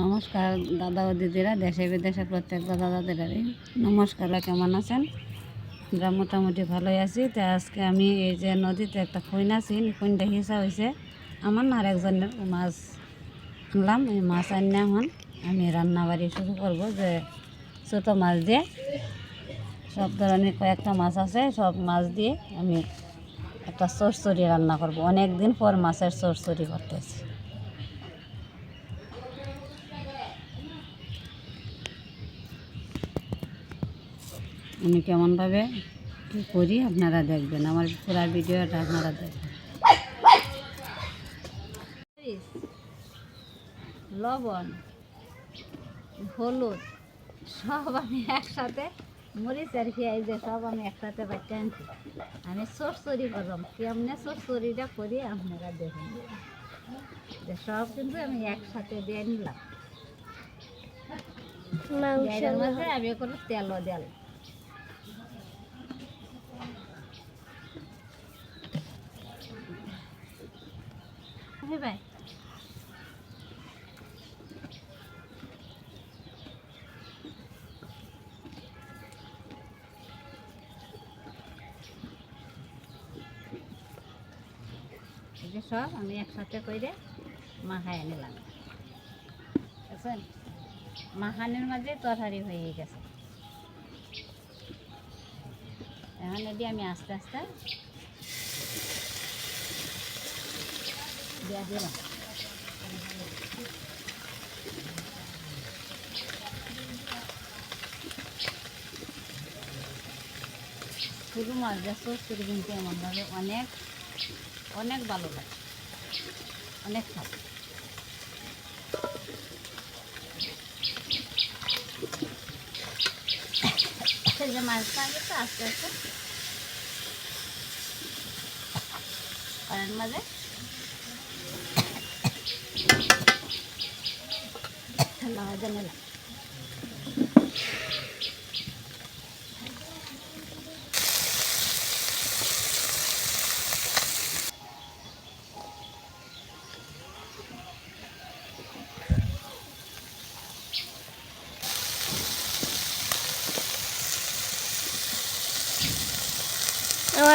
নমস্কার দাদা ও দিদিরা, দেশে বিদেশে প্রত্যেক দাদা দাদিরারই। নমস্কার, কেমন আছেন? আমরা মোটামুটি ভালোই আছি। তো আজকে আমি এই যে নদীতে একটা খৈন আছি খৈনটা হিসা হয়েছে আমার না আর একজনের মাছ আনলাম, এই মাছ আনিয়ে এখন আমি রান্না বাড়ি শুরু করব যে ছোটো মাছ দিয়ে। সব ধরনের কয়েকটা মাছ আছে, সব মাছ দিয়ে আমি একটা চরচড়ি রান্না করব। অনেক দিন পর মাছের চরচড়ি করতেছি। আমি কেমনভাবে কী করি আপনারা দেখবেন। আমার পুরো ভিডিওটা আপনারা দেখবেন। লবণ, হলুদ, সব আমি একসাথে মরিচ আর পেঁয়াজ দিয়ে সব আমি একসাথে বাচ্চা আনছি। আমি সরসরি করলাম কেমনে সরসরিটা করি আপনারা দেখুন। যে সব কিন্তু আমি একসাথে দিয়ে নিলাম। মাঝে আমি কোনো তেলও দিলাম ভাই। যে সব, আমি একসাথে করে মাখায় নিলাম। বুঝছেন? মাখানোর মাঝে তরকারি হয়ে গেছে। এখন এটি আমি আস্তে আস্তে দিয়া দিলাম শুধু মাছ দিয়ে চচ্চড়ি কিন্তু এমনভাবে অনেক অনেক ভালো লাগে। অনেক ভালো। এই যে মাছটা আগে তো আস্তে আস্তে। কড়াইয়ের মাঝে ঠান্ডা হয়ে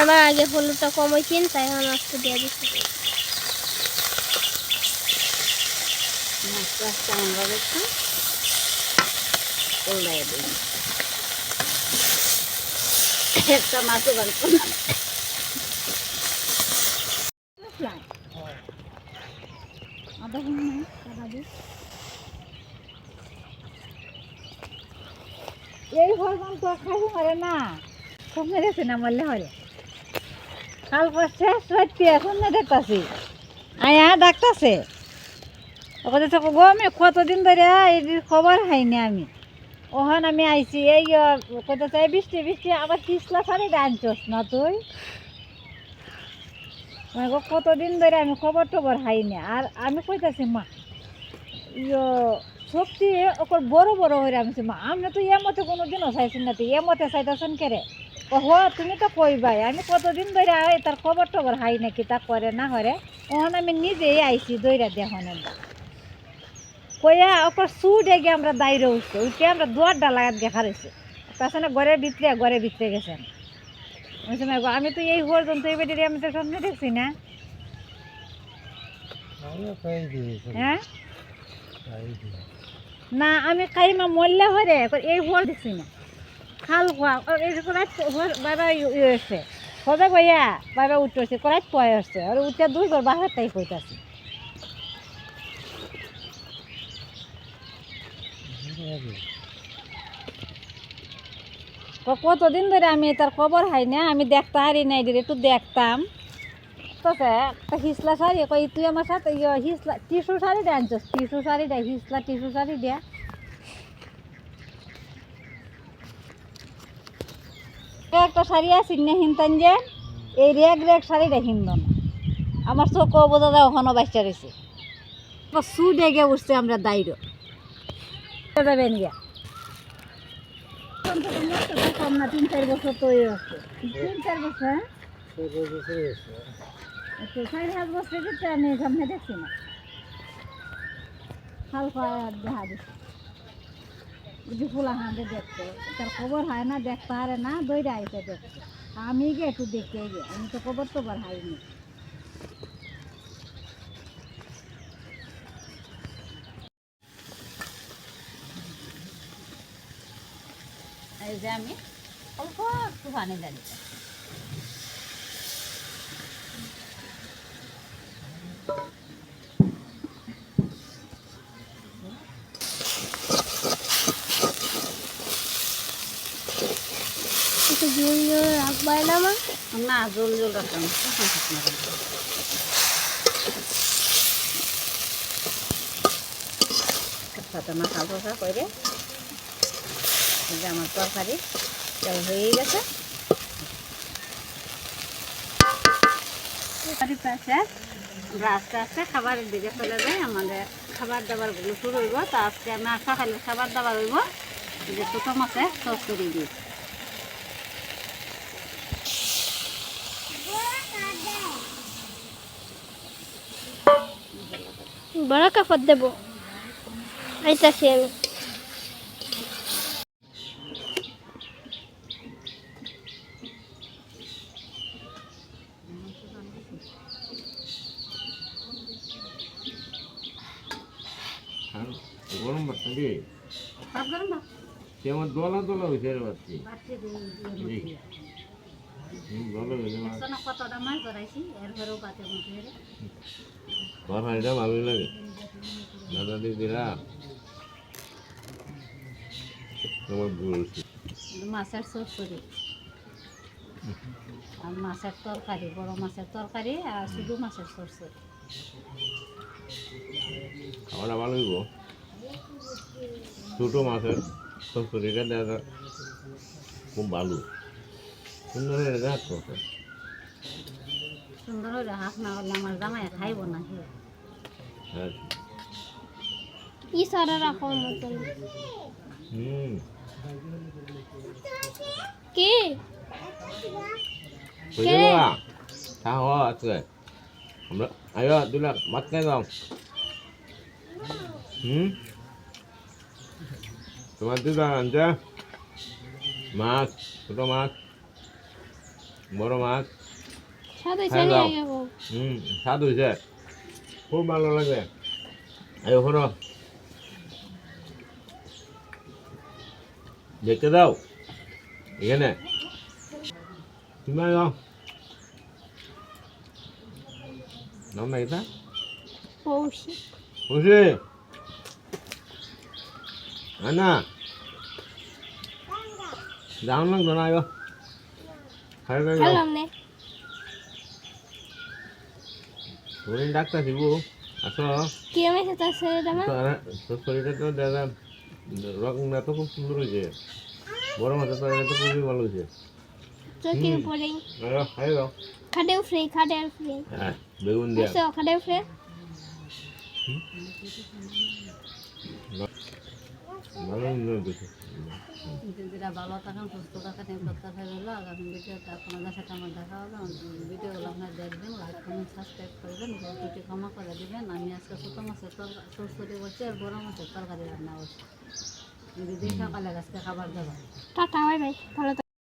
আমার আগে হলুদটা কম হয়েছেন তাই এখন আজকে দিয়ে দিচ্ছি। মাছটা আস্তে এমনভাবে একটু উল্টাই দিই। একটা মাছও করলাম আদা ঘণ্টা আদা দিই এই হরমন তো খাইতে পারে না। কমে গেছে না মরলে হরে পর শেষ রাত্রি এখন দেখতাছি? আয়া ডাকতাছে। ওখানে থাকো, গো, আমি কতদিন ধরে এই খবর হাইনি আমি। ওখান আমি আইছি, এই কোথাও চাই, বৃষ্টি বৃষ্টি, আবার পিছলা সারি আনছস না তুই? কতদিন ধরে আমি খবর টবর হাইনি আর আমি কইতাছি, মা, ইয়ো, সত্যি, ওকর বড় বড় হয়ে আমি মা। আমরা তো এ মতে কোনো দিনও চাইছি না তুই, এ মতে চাইতেছেন কেরে? ও হ তুমি তো কইবাই আমি কতদিন ধরে তার খবর টবর হাই নাকি তা করে না হরে। ওখান আমি নিজেই আইছি দইরা দেখুন কইয়া ওকর সুট এগে আমরা দাইরে উঠছে উঠে আমরা দুয়ারটা লাগাত দেখা রয়েছে তাছাড়া ঘরের ভিতরে ঘরের ভিতরে গেছেন। আমি তো এই পর্যন্ত এই বেটির আমি তো স্বপ্নে দেখছি না। হ্যাঁ? না আমি কাইমা মরলে হরে এই ভোর দেখছি না। খাল এই করাত বাবা কইয়া বাবা উঠছে করাত পোয়া হচ্ছে আর উঠে দুই ঘর বাহার তাই ক- কতদিন ধরে আমি তার খবর হাই না, আমি দেখতে হারি নাই দিলে একটু দেখতাম। তো একটা হিসলা শাড়ি কই তুই আমার সাথে হিসলা টিসু শাড়ি দে আনছিস টিসু শাড়ি দে হিসলা টিসু শাড়ি দে। একটা একটা শাড়ি আছে না হিনতান যে এই রেগ রেগ শাড়িটা হিন্দন না। আমার চোখ বোঝা যায় ওখানে বাচ্চা রয়েছে সু ডেগে উঠছে আমরা দায়িত্ব যাবেন গিয়া। কম না তিন চার বছর তো তিন চার বছর হ্যাঁ? সাত বছর আমি সামনে দেখছি না। হালকা দেখা দিচ্ছি যদি ফুলা হাঁটে দেখতো। তার খবর হয় না দেখতে পারে না দইরা আইতে দেখতো আমি গে একটু দেখতে গে আমি তো খবর তো বার হাইনি এই যে আমি অল্প একটু পানি দাঁড়িয়ে জোর জোর রাখবাই না মা না জল জল রাখতাম সাথে মাথা ধোসা করে আমার তরকারি হয়ে গেছে তরকারি পাশে আমরা আস্তে আস্তে খাবারের দিকে চলে যাই আমাদের খাবার দাবারগুলো শুরু হইব তো আজকে আমি আর সকালে খাবার দাবার হইব। যে ছোটো মাছে সস করে দিই বড় কাপড় দেবো। আইতাছি আমি। গরম ভাত নাকি আমার দলা দলা হয়েছে রে বাচ্চি বাচ্চা দিয়ে দিয়ে হুম, দলা হয়েছে আমার শোনো কতটা মাছ ধরাইছি এর ঘরেও পাতের মধ্যে হাঁড়িটা ভালোই লাগে। দাদা দিদিরা তোমার বলছি মাছের চচ্চড়ি আর মাছের তরকারি বড় মাছের তরকারি আর শুধু মাছের চচ্চড়ি খাওয়াটা ভালো হইব। ছোটো মাছের দেখা খুব ভালো। সুন্দর হয়ে দেখ কত সুন্দর হলে হাফ না আমার জামাই খাইব না হ্যাঁ ই সারা রাখো মতন হুম কি আমরা আয়ো দুলা মাছ খাই দাও হুম তোমার আনছে মাছ ছোটো মাছ বড় মাছ সাথে হ্যাঁ, জানি দাও। আগে গো। হুম স্বাদ হয়েছে খুব ভালো লাগে আয়ো করো দেখতে দাও এখানে তুমি আয়ো নাম না এটা পৌষি খুশি আনা যাও না ধরা আয়ো খাই খাই যাও খেলাম নে। তুমি ডাক্তার শিবু আসো। কি আমি সেটা দেবে তোর শরীরটা তো খুব সুন্দর হয়েছে। বড় তরকারি তো খুবই ভালো হয়েছে। চোখের উপরে? খাই দাও। খাটেও ফ্রি খাটেও ফ্রি হ্যাঁ বেগুন দিয়া। খাটেও ফ্রি ভালো সুন্দর হয়েছে যেটা ভালো থাকেন সুস্থ থাকেন এই প্রত্যাশা রইল আগামী ভিডিওতে আপনাদের সাথে আমার দেখা হবে ভিডিওগুলো আপনারা দেখবেন লাইক কমেন্ট সাবস্ক্রাইব করবেন ক্ষমা করে দিবেন। আমি আজকে ছোটো মাছের তরকারি করছি আর বড় মাছের তরকারি রান্না করছি। যদি সকালে আজকে খাবার দেবো টাটা বাই বাই। ভালো থাকো।